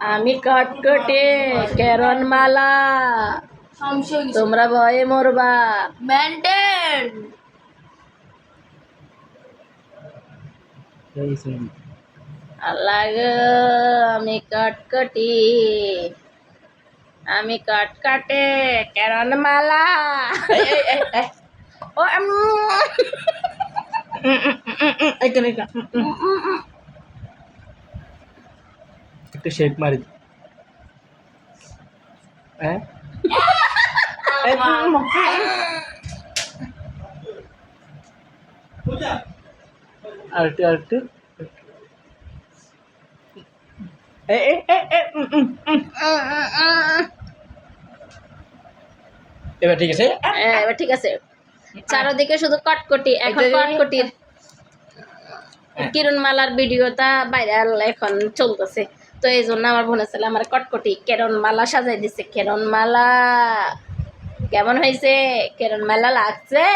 আমি কটকটে কেরন মালা তোমরা ভয়ে মরবা মেনটেন আল্লাহ আমি কটকটি আমি কটকটে কেরন মালা ও এখানে। একটু শেক মারি হ্যাঁ? আরেকটু আরেকটু এ, এ, এ, এ, উম, উম, উম। এবার ঠিক আছে? হ্যাঁ, এবার ঠিক আছে। চারোদিকে শুধু কটকটি এখন কটকটির কিরণমালার ভিডিওটা ভাইরাল এখন চলতেছে। তো এই জন্য আমার মনে ছেলে আমার কটকটি কেরন মালা সাজাই দিছে। কেরন মালা কেমন হয়েছে? কেরন মালা লাগছে?